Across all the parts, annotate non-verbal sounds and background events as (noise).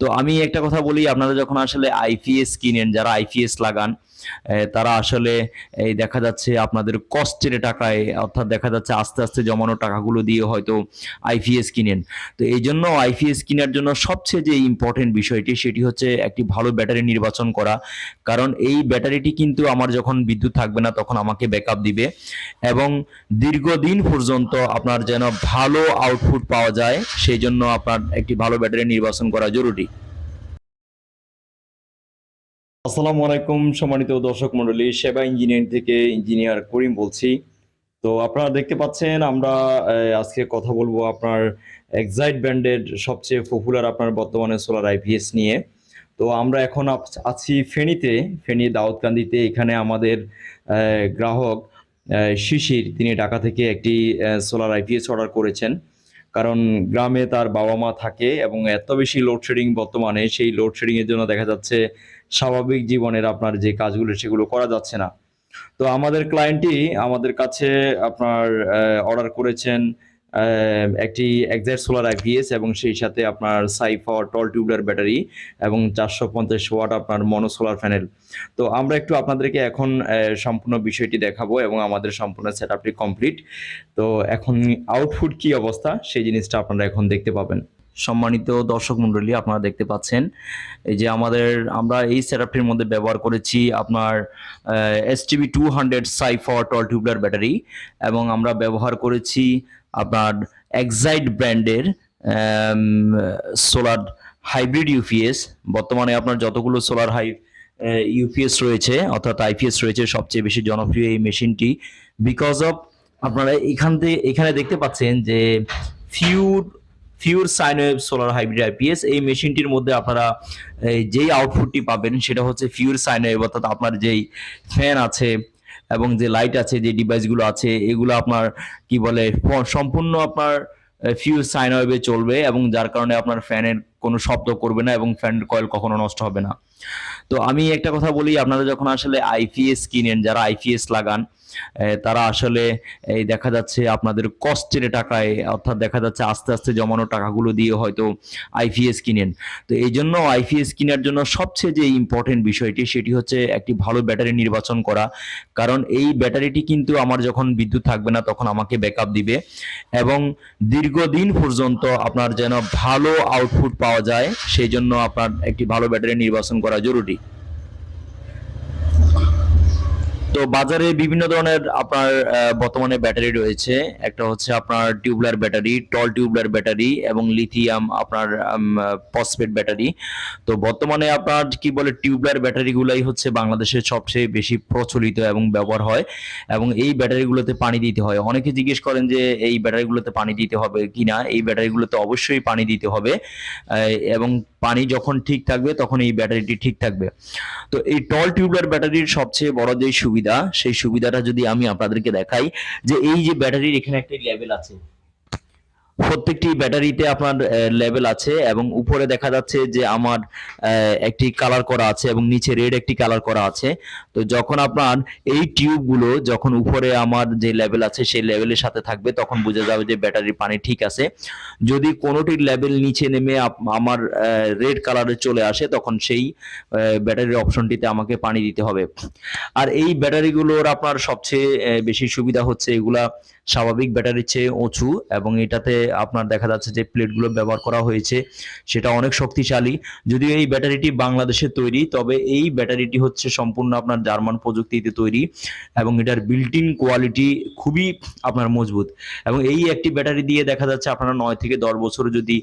তো আমি একটা কথা বলি আপনারা যখন আসলে আইপিএস কিনেন যারা আইপিএস লাগান তারা আসলে এই দেখা যাচ্ছে আপনাদের কষ্টের টাকায়, অর্থাৎ দেখা যাচ্ছে আস্তে আস্তে জমানো টাকাগুলো দিয়ে হয়তো আইপিএস কিনেন। তো এই জন্য আইপিএস কেনার জন্য সবচেয়ে যে ইম্পর্টেন্ট বিষয়টি, সেটি হচ্ছে একটি ভালো ব্যাটারি নির্বাচন করা। কারণ এই ব্যাটারিটি কিন্তু আমার যখন বিদ্যুৎ থাকবে না, তখন আমাকে ব্যাকআপ দিবে। এবং দীর্ঘদিন পর্যন্ত আপনার যেন ভালো আউটপুট পাওয়া যায়, সেই জন্য আপনার একটি ভালো ব্যাটারি নির্বাচন করা জরুরি। আসসালামু আলাইকুম সম্মানিত দর্শক মণ্ডলী, সেবা ইঞ্জিনিয়ারিং থেকে ইঞ্জিনিয়ার করিম বলছি। তো আপনারা দেখতে পাচ্ছেন, আমরা আজকে কথা বলব আপনার এক্সাইট ব্র্যান্ডের সবচেয়ে পপুলার আপনার বর্তমানে সোলার আইপিএস নিয়ে। তো আমরা এখন আছি ফেনীতে, ফেনী দাউদকান্দিতে, এখানে আমাদের গ্রাহক শিশির, তিনি ঢাকা থেকে একটি সোলার আইপিএস অর্ডার করেছেন। কারণ গ্রামে তার বাবা মা থাকে এবং এত বেশি লোডশেডিং বর্তমানে, সেই লোডশেডিং এর জন্য দেখা যাচ্ছে স্বাভাবিক জীবনের আপনার যে কাজগুলো, সেগুলো করা যাচ্ছে না। তো আমাদের ক্লায়েন্টই আমাদের কাছে আপনার অর্ডার করেছেন। একটি এক্সাক্ট সোলার আইপিএস এবং সেই সাথে আপনার সাইফার টল টিউবলার ব্যাটারি এবং চারশো পঞ্চাশ ওয়াট আপনার মনো সোলার প্যানেল। তো আমরা একটু আপনাদেরকে এখন সম্পূর্ণ বিষয়টি দেখাবো এবং আমাদের সম্পূর্ণ সেট আপটি কমপ্লিট। তো এখন আউটপুট কি অবস্থা? সেই জিনিসটা আপনারা এখন দেখতে পাবেন। সম্মানিত দর্শক মণ্ডলী, আপনারা দেখতে পাচ্ছেন, এই যে আমাদের, আমরা এই সেটআপটির মধ্যে ব্যবহার করেছি আপনার এস টিভি টু হান্ড্রেড সাইফর টল টিউবলার ব্যাটারি এবং আমরা ব্যবহার করেছি আপনার এক্সাইট ব্র্যান্ডের সোলার হাইব্রিড ইউপিএস বর্তমানে আপনার যতগুলো সোলার হাই ইউপিএস রয়েছে, অর্থাৎ আইপিএস রয়েছে, সবচেয়ে বেশি জনপ্রিয় এই মেশিনটি। বিকজ অফ আপনারা এখান থেকে, এখানে দেখতে পাচ্ছেন যে pure pure sine wave solar hybrid IPS এই মেশিনটির মধ্যে আপনারা যেই আউটপুটটি পাবেন সেটা হচ্ছে ফিউর সাইনওয়েভ অর্থাৎ আপনার যেই ফ্যান আছে এবং যে লাইট আছে, যে ডিভাইসগুলো আছে, এগুলো আপনার, কি বলে সম্পূর্ণ আপনার ফিউজ সাইন ওয়েভে চলবে এবং যার কারণে আপনার ফ্যানের কোনো শব্দ করবে না এবং ফ্যান কয়েল কখনো নষ্ট হবে না। তো আমি একটা কথা বলি, আপনারা যখন আসলে আইপিএস কিনেন, যারা আইপিএস লাগান তারা আসলে এই দেখা যাচ্ছে আপনাদের কষ্টের টাকায়, অর্থাৎ দেখা যাচ্ছে আস্তে আস্তে জমানো টাকাগুলো দিয়ে হয়তো আইপিএস কিনেন। তো এই জন্য আইপিএস কেনার জন্য সবচেয়ে যে ইম্পর্টেন্ট বিষয়টি, সেটি হচ্ছে একটি ভালো ব্যাটারি নির্বাচন করা। কারণ এই ব্যাটারিটি কিন্তু আমার যখন বিদ্যুৎ থাকবে না, তখন আমাকে ব্যাকআপ দিবে। এবং দীর্ঘদিন পর্যন্ত আপনার যেন ভালো আউটপুট পাওয়া যায়, সেই জন্য আপনার একটি ভালো ব্যাটারি নির্বাচন করা জরুরি। তো বাজারে বিভিন্ন ধরনের আপনার বর্তমানে ব্যাটারি রয়েছে। একটা হচ্ছে আপনার tubular battery, tall tubular battery এবং লিথিয়াম আপনার ফসফেট ব্যাটারি। তো বর্তমানে আপনার কি বলে টিউবলার ব্যাটারিগুলাই হচ্ছে বাংলাদেশের সবচেয়ে বেশি প্রচলিত এবং ব্যবহার হয় এবং এই ব্যাটারিগুলোতে পানি দিতে হয়। অনেকে জিজ্ঞেস করেন যে এই ব্যাটারিগুলোতে পানি দিতে হবে কিনা? এই ব্যাটারিগুলোতে অবশ্যই পানি দিতে হবে এবং পানি যখন ঠিক থাকবে, তখন এই ব্যাটারিটি ঠিক থাকবে। তো এই টল টিউবলার ব্যাটারির সবচেয়ে বড় যে সুবিধা, সেই সুবিধাটা যদি আমি আপনাদেরকে দেখাই, যে এই যে ব্যাটারির এখানে একটা লেভেল আছে প্রত্যেকটি ব্যাটারিতে আপনার লেভেল আছে এবং উপরে দেখা যাচ্ছে যে আমার একটি কালার করা আছে এবং নিচে রেড একটি কালার করা আছে। তো যখন আপনার এই টিউবগুলো যখন উপরে আমার যে লেভেল আছে সেই লেভেলের সাথে থাকবে, তখন বোঝা যাবে যে ব্যাটারির পানি ঠিক আছে। যদি কোনোটির লেভেল নিচে নেমে আমার রেড কালারে চলে আসে, তখন সেই ব্যাটারির অপশনটিতে আমাকে পানি দিতে হবে। আর এই ব্যাটারিগুলোর আপনার সবচেয়ে বেশি সুবিধা হচ্ছে এগুলা স্বাভাবিক ব্যাটারির চেয়ে উঁচু এবং এটাতে আপনার দেখা যাচ্ছে যে প্লেটগুলো ব্যবহার করা হয়েছে, সেটা অনেক শক্তিশালী। যদিও এই ব্যাটারিটি বাংলাদেশে তৈরি, তবে এই ব্যাটারিটি হচ্ছে সম্পূর্ণ আপনার জার্মান প্রযুক্তিতে তৈরি এবং এটার বিল্টিং কোয়ালিটি খুবই আপনার মজবুত। এবং এই একটি ব্যাটারি দিয়ে দেখা যাচ্ছে আপনারা নয় থেকে দশ বছর যদি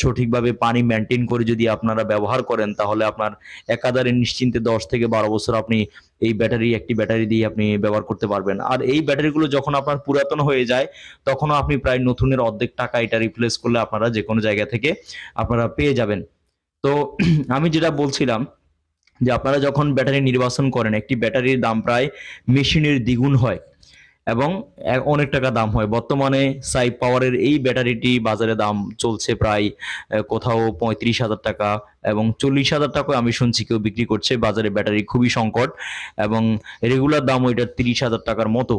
সঠিকভাবে পানি মেনটেন করে যদি আপনারা ব্যবহার করেন, তাহলে আপনার একাধারে নিশ্চিন্তে দশ থেকে বারো বছর আপনি এই ব্যাটারি, একটি ব্যাটারি দিয়ে আপনি ব্যবহার করতে পারবেন। আর এই ব্যাটারিগুলো যখন আপনার পুরাতন হয়ে যায়, তখনও আপনি প্রায় নতুনের অর্ধেক টাকা এটা রিপ্লেস করলে আপনারা যে কোনো জায়গা থেকে আপনারা পেয়ে যাবেন। তো (clears throat) আমি যেটা বলছিলাম, যে আপনারা যখন ব্যাটারি নির্বাচন করেন, একটি ব্যাটারির দাম প্রায় মেশিনের দ্বিগুণ হয়। এবং অনেক টাকা দাম হয়। বর্তমানে সাই পাওয়ারের এই ব্যাটারিটি বাজারে দাম চলছে প্রায় কোথাও পঁয়ত্রিশ হাজার টাকা এবং চল্লিশ হাজার টাকা আমি শুনছি কেউ বিক্রি করছে। বাজারে ব্যাটারি খুবই সংকট এবং রেগুলার দাম ওইটা তিরিশ হাজার টাকার মতো।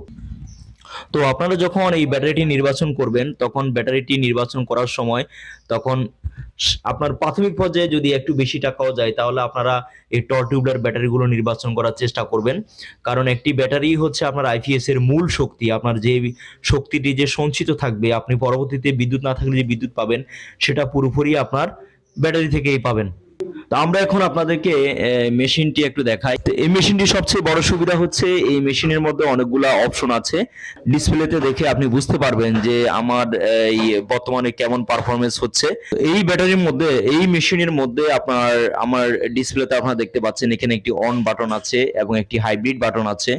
তো আপনারা যখন এই ব্যাটারিটি নির্বাচন করবেন, তখন ব্যাটারিটি নির্বাচন করার সময় তখন আপনার প্রাথমিক পর্যায়ে যদি একটু বেশি টাকাও যায়, তাহলে আপনারা এই টল টিউবলার ব্যাটারিগুলো নির্বাচন করার চেষ্টা করবেন। কারণ একটি ব্যাটারি হচ্ছে আপনার আইপিএস এর মূল শক্তি। আপনার যে শক্তিটি যে সঞ্চিত থাকবে, আপনি পরবর্তীতে বিদ্যুৎ না থাকলে যে বিদ্যুৎ পাবেন, সেটা পুরোপুরি আপনার ব্যাটারি থেকেই পাবেন। আমরা এখন আপনাদেরকে মেশিনটি একটু দেখাই। তো এই মেশিনটি সবচেয়ে বড় সুবিধা হচ্ছে, এই মেশিনের মধ্যে অনেকগুলা অপশন আছে। ডিসপ্লেতে দেখে আপনি বুঝতে পারবেন যে আমার এই বর্তমানে কেমন পারফরমেন্স হচ্ছে। এই ব্যাটারির মধ্যে, এই মেশিনের মধ্যে আপনার, আমার ডিসপ্লেতে আপনারা দেখতে পাচ্ছেন, এখানে একটি অন বাটন আছে এবং একটি হাইব্রিড বাটন আছে,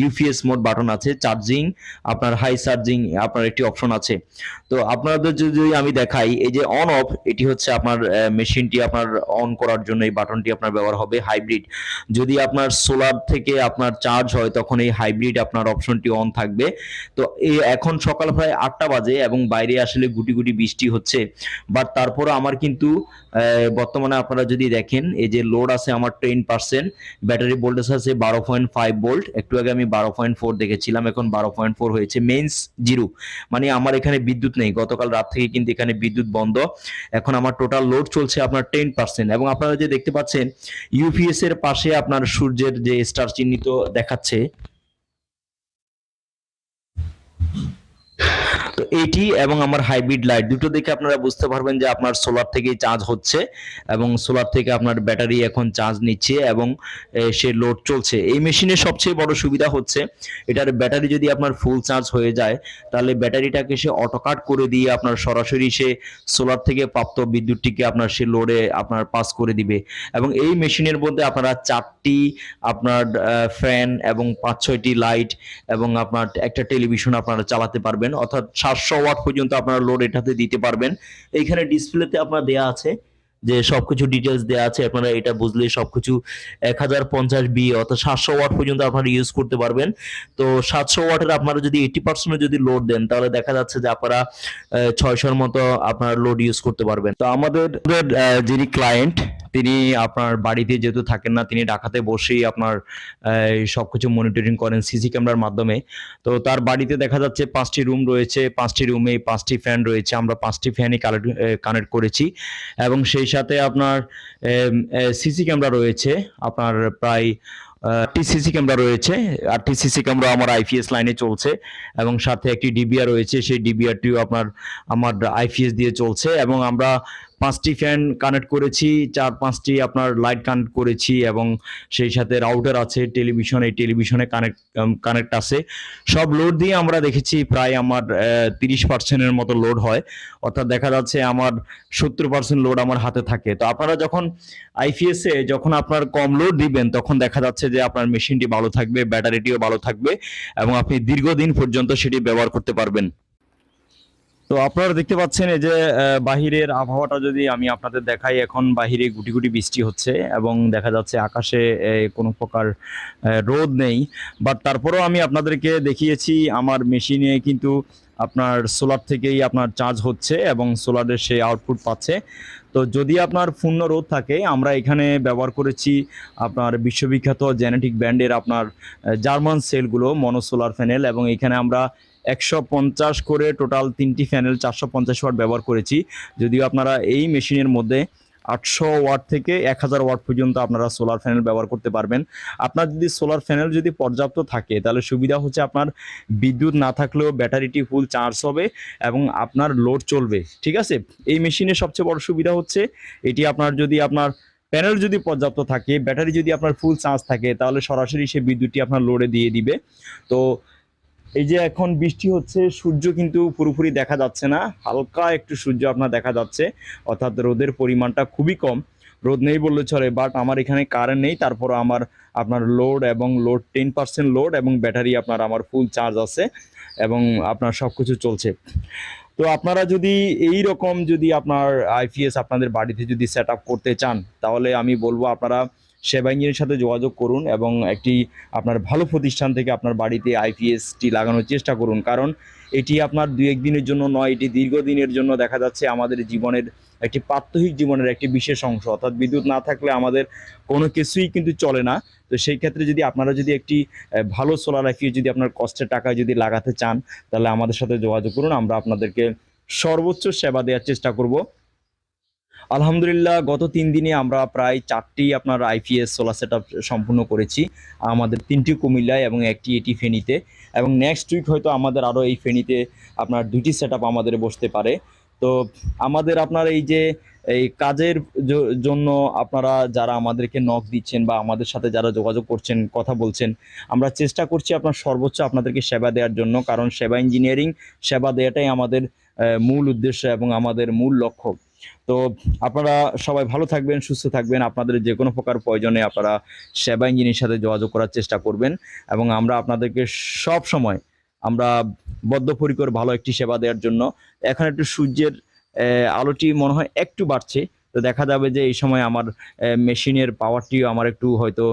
ইউপিএস মোড বাটন আছে, চার্জিং, আপনার হাই চার্জিং, আপনার একটি অপশন আছে। তো আপনাদের যদি আমি দেখাই, এই যে অন অফ, এটি হচ্ছে আপনার মেশিনটি আপনার অন করার জন্য এই বাটনটি আপনার ব্যবহার হবে হাইব্রিড। যদি আপনার সোলার থেকে আপনার চার্জ হয়, তখন এই হাইব্রিড আপনার অপশনটি অন থাকবে। তো এই এখন সকাল প্রায় আটটা বাজে এবং বাইরে আসলে গুটি গুটি বৃষ্টি হচ্ছে। বাট তারপরে আমার কিন্তু বর্তমানে আপনারা যদি দেখেন, এই যে লোড আছে আমার টেন পার্সেন্ট, ব্যাটারি ভোল্টেজ আছে বারো পয়েন্ট ফাইভ ভোল্ট। একটু আগে আমি বারো পয়েন্ট ফোর দেখেছিলাম, এখন বারো পয়েন্ট ফোর হয়েছে মেইনস জিরো মানে আমার এখানে বিদ্যুৎ নেই, গতকাল রাত থেকে কিন্তু এখানে বিদ্যুৎ বন্ধ। এখন আমার টোটাল লোড চলছে আপনার টেন পার্সেন্ট এবং আপনারা যে দেখতে পাচ্ছেন ইউপিএস এর পাশে আপনার সূর্যের যে স্টার চিহ্নিত দেখাচ্ছে। তো এইটি এবং আমার হাইব্রিড লাইট দুটো দেখে আপনারা বুঝতে পারবেন যে আপনার সোলার থেকেই চার্জ হচ্ছে এবং সোলার থেকে আপনার ব্যাটারি এখন চার্জ নিচ্ছে এবং সে লোড চলছে। এই মেশিনের সবচেয়ে বড় সুবিধা হচ্ছে, এটার ব্যাটারি যদি আপনার ফুল চার্জ হয়ে যায়, তাহলে ব্যাটারিটাকে সে অটোকাট করে দিয়ে আপনার সরাসরি সে সোলার থেকে প্রাপ্ত বিদ্যুৎটিকে আপনার সে লোডে আপনার পাস করে দিবে। এবং এই মেশিনের মধ্যে আপনারা চারটি আপনার ফ্যান এবং পাঁচ ছয়টি লাইট এবং আপনার একটা টেলিভিশন আপনারা চালাতে পারবেন। অর্থাৎ সাতশো ওয়াট পর্যন্ত আপনারা লোড এটাতে দিতে পারবেন। এইখানে ডিসপ্লেতে আপনার দেয়া আছে যে সবকিছু ডিটেলস দেওয়া আছে আপনারা এটা বুঝলে সবকিছু এক হাজার পঞ্চাশ বি অর্থাৎ সাতশো ওয়াট পর্যন্ত আপনারা ইউজ করতে পারবেন। তো সাতশো ওয়াটের আপনারা যদি এইটি পার্সেন্ট যদি লোড দেন তাহলে দেখা যাচ্ছে যে আপনারা ছয়শোর মতো আপনার লোড ইউজ করতে পারবেন। তো আমাদের, যিনি ক্লায়েন্ট তিনি আপনার বাড়িতে যেহেতু থাকেন না তিনি ঢাকাতে বসেই আপনার আহ, সবকিছু মনিটরিং করেন সিসি ক্যামেরার মাধ্যমে। তো তার বাড়িতে দেখা যাচ্ছে পাঁচটি রুম রয়েছে পাঁচটি রুমে পাঁচটি ফ্যান রয়েছে আমরা পাঁচটি ফ্যানই কালেক্ট কানেক্ট করেছি। এবং সেই সাথে আপনার সিসি ক্যামেরা রয়েছে আপনার প্রায় আটটি সিসি ক্যামেরা রয়েছে। আটটি সিসি ক্যামেরা আমার আইপিএস লাইনে চলছে। এবং সাথে একটি ডিবিআর রয়েছে সেই ডিবিআরটিও আপনার আমার আইপিএস দিয়ে চলছে। এবং আমরা পাঁচটি ফ্যান কানেক্ট করেছি, চার পাঁচটি আপনার লাইট কানেক্ট করেছি এবং সেই সাথে রাউটার আছে টেলিভিশন এই টেলিভিশনে কানেক্ট কানেক্ট আছে। সব লোড দিয়ে আমরা দেখেছি প্রায় আমার তিরিশ পার্সেন্টের মতো লোড হয়। অর্থাৎ দেখা যাচ্ছে আমার সত্তর পার্সেন্ট লোড আমার হাতে থাকে। তো আপনারা যখন আইপিএস এ যখন আপনার কম লোড দিবেন, তখন দেখা যাচ্ছে যে আপনার মেশিনটি ভালো থাকবে ব্যাটারিটিও ভালো থাকবে এবং আপনি দীর্ঘদিন পর্যন্ত সেটি ব্যবহার করতে পারবেন। তো আপনারা দেখতে পাচ্ছেন এই যে বাহিরের আবহাওয়াটা যদি আমি আপনাদের দেখাই, এখন বাহিরে গুটি গুটি বৃষ্টি হচ্ছে এবং দেখা যাচ্ছে আকাশে কোনো প্রকার রোদ নেই। বাট তারপরেও আমি আপনাদেরকে দেখিয়েছি, আমার মেশিনে কিন্তু আপনার সোলার থেকেই আপনার চার্জ হচ্ছে এবং সোলারের সেই আউটপুট পাচ্ছে। তো যদি আপনার পূর্ণ রোদ থাকে, আমরা এখানে ব্যবহার করেছি আপনার বিশ্ববিখ্যাত জেনেটিক ব্র্যান্ডের আপনার জার্মান সেলগুলো মনোসোলার প্যানেল এবং এখানে আমরা একশো পঞ্চাশ করে টোটাল তিনটি ফ্যানেল চারশো পঞ্চাশ ওয়াট ব্যবহার করেছি। যদিও আপনারা এই মেশিনের মধ্যে আটশো ওয়াট থেকে এক হাজার ওয়াট পর্যন্ত আপনারা সোলার প্যানেল ব্যবহার করতে পারবেন। আপনার যদি সোলার প্যানেল যদি পর্যাপ্ত থাকে, তাহলে সুবিধা হচ্ছে আপনার বিদ্যুৎ না থাকলেও ব্যাটারিটি ফুল চার্জ হবে এবং আপনার লোড চলবে। ঠিক আছে? এই মেশিনের সবচেয়ে বড় সুবিধা হচ্ছে, এটি আপনার যদি আপনার প্যানেল যদি পর্যাপ্ত থাকে, ব্যাটারি যদি আপনার ফুল চার্জ থাকে, তাহলে সরাসরি সে বিদ্যুৎটি আপনার লোডে দিয়ে দিবে। তো এই যে এখন বৃষ্টি হচ্ছে, সূর্য কিন্তু পুরোপুরি দেখা যাচ্ছে না। হালকা একটু সূর্য আপনার দেখা যাচ্ছে, অর্থাৎ রোদের পরিমাণটা খুবই কম। রোদ নেই বললে চলে বাট আমার এখানে কারেন্ট নেই, তারপর আমার, আপনার লোড এবং লোড টেন পার্সেন্ট লোড এবং ব্যাটারি আপনার আমার ফুল চার্জ আছে এবং আপনার সব কিছু চলছে। তো আপনারা যদি এই রকম যদি আপনার আইপিএস আপনাদের বাড়িতে যদি সেট করতে চান, তাহলে আমি বলব আপনারা সেবা ইঞ্জিনের সাথে যোগাযোগ করুন এবং একটি আপনার ভালো প্রতিষ্ঠান থেকে আপনার বাড়িতে আইপিএসটি লাগানোর চেষ্টা করুন। কারণ এটি আপনার দুই একদিনের জন্য নয়, এটি দীর্ঘদিনের জন্য দেখা যাচ্ছে আমাদের জীবনের একটি প্রাত্যহিক জীবনের একটি বিশেষ অংশ। অর্থাৎ বিদ্যুৎ না থাকলে আমাদের কোনো কিছুই কিন্তু চলে না। তো সেই ক্ষেত্রে যদি আপনারা যদি একটি ভালো সোলার লাগিয়ে যদি আপনার কষ্টের টাকা যদি লাগাতে চান, তাহলে আমাদের সাথে যোগাযোগ করুন। আমরা আপনাদেরকে সর্বোচ্চ সেবা দেওয়ার চেষ্টা করব। আলহামদুলিল্লাহ, গত তিন দিনে আমরা প্রায় চারটি আপনার আইপিএস সোলার সেট সম্পূর্ণ করেছি, আমাদের তিনটি কুমিল্লায় এবং একটি এটি ফেনীতে। এবং নেক্সট উইক হয়তো আমাদের আরও এই ফেনীতে আপনার দুটি সেট আমাদের বসতে পারে। তো আমাদের আপনার এই যে, এই কাজের জন্য আপনারা যারা আমাদেরকে নক দিচ্ছেন বা আমাদের সাথে যারা যোগাযোগ করছেন, কথা বলছেন, আমরা চেষ্টা করছি আপনার সর্বোচ্চ আপনাদেরকে সেবা দেওয়ার জন্য। কারণ সেবা ইঞ্জিনিয়ারিং সেবা দেওয়াটাই আমাদের মূল উদ্দেশ্য এবং আমাদের মূল লক্ষ্য। তো আপনারা সবাই ভালো থাকবেন, সুস্থ থাকবেন। আপনাদের যে কোনো প্রকার প্রয়োজনে আপনারা সেবা ইঞ্জিনের সাথে যোগাযোগ করার চেষ্টা করবেন এবং আমরা আপনাদেরকে সব সময় আমরা বদ্ধপরিকর ভালো একটি সেবা দেওয়ার জন্য, এখন একটু সূর্যের আলোটি মনে হয় একটু বাড়ছে। তো দেখা যাবে যে এই সময় আমার মেশিনের পাওয়ারটিও আমার একটু হয়তো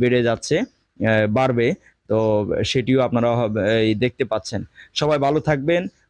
বেড়ে যাচ্ছে বাড়বে। তো সেটিও আপনারা দেখতে পাচ্ছেন। সবাই ভালো থাকবেন